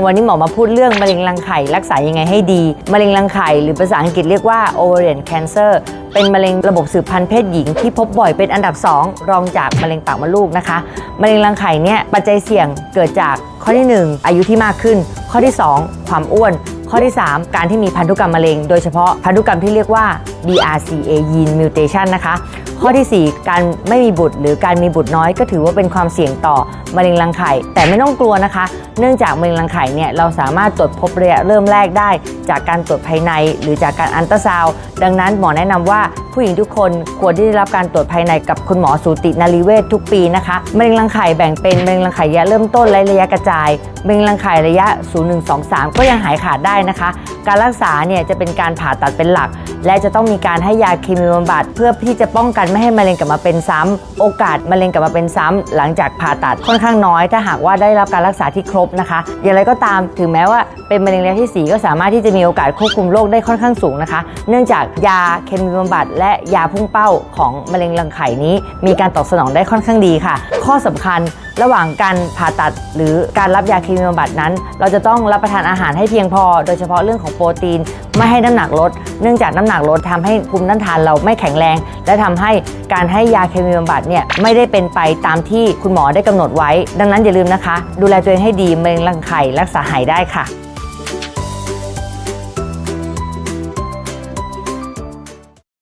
วันนี้หมอมาพูดเรื่องมะเร็งรังไข่รักษายังไงให้ดีมะเร็งรังไข่หรือภาษาอังกฤษเรียกว่า ovarian cancer เป็นมะเร็งระบบสืบพันธุ์เพศหญิงที่พบบ่อยเป็นอันดับ 2 รองจากมะเร็งปากมดลูกนะคะมะเร็งรังไข่เนี่ยปัจจัยเสี่ยงเกิดจากข้อที่ 1 อายุที่มากขึ้น ข้อที่ 2 ความอ้วน ข้อที่ 3 การที่มีพันธุกรรมมะเร็ง โดยเฉพาะพันธุกรรมที่เรียกว่า BRCA gene mutation นะคะ ข้อทีสี่ 4 การไม่มีบุตร หรือการมีบุตรน้อยก็ถือว่าเป็นความเสี่ยงต่อมะเร็งรังไข่ แต่ไม่ต้องกลัวนะคะ เนื่องจากมะเร็งรังไข่เนี่ยเราสามารถตรวจพบระยะเริ่มแรกได้ จากการตรวจภายใน หรือจากการอันตราซาวด์ดังนั้นหมอแนะนำว่าผู้หญิงทุกคนควรที่ได้รับการตรวจภายในกับคุณหมอสูตินารีเวชทุกปีนะคะมะเร็งรังไข่แบ่งเป็นมะเร็งรังไข่ระยะเริ่มต้นและระยะกระจายมะเร็งรังไข่ระยะ 0 1 2 3 ก็ยังหายขาดได้นะคะ การรักษาเนี่ยจะเป็นการผ่าตัดเป็นหลัก และจะต้องมีการให้ยาเคมีบำบัดเพื่อที่จะป้องกันไม่ให้มะเร็งกลับมาเป็นซ้ำโอกาสมะเร็งกลับมาเป็นซ้ำหลังจากผ่าตัดค่อนข้างน้อย ถ้าหากว่าได้รับการรักษาที่ครบนะคะ อย่างไรก็ตามถึงแม้ว่าเป็นมะเร็งระยะที่ 4 ก็สามารถที่จะมีโอกาสควบคุมโรคได้ค่อนข้างสูงนะคะ เนื่องจากยาเคมีบำบัดและยาพุ่งเป้าของมะเร็งรังไข่นี้ มีการตอบสนองได้ค่อนข้างดีค่ะ ข้อสำคัญ ระหว่างการผ่าตัดหรือการรับยาเคมีบำบัดนั้น เราจะต้องรับประทานอาหารให้เพียงพอ โดยเฉพาะเรื่องของโปรตีน ไม่ให้น้ำหนักลด เนื่องจากน้ำหนักลดทำให้ภูมิต้านทานเราไม่แข็งแรง และทำให้การให้ยาเคมีบำบัดเนี่ยไม่ได้เป็นไปตามที่คุณหมอได้กำหนดไว้ ดังนั้นอย่าลืมนะคะ ดูแลตัวเองให้ดีมะเร็งรังไข่รักษาหายได้ค่ะ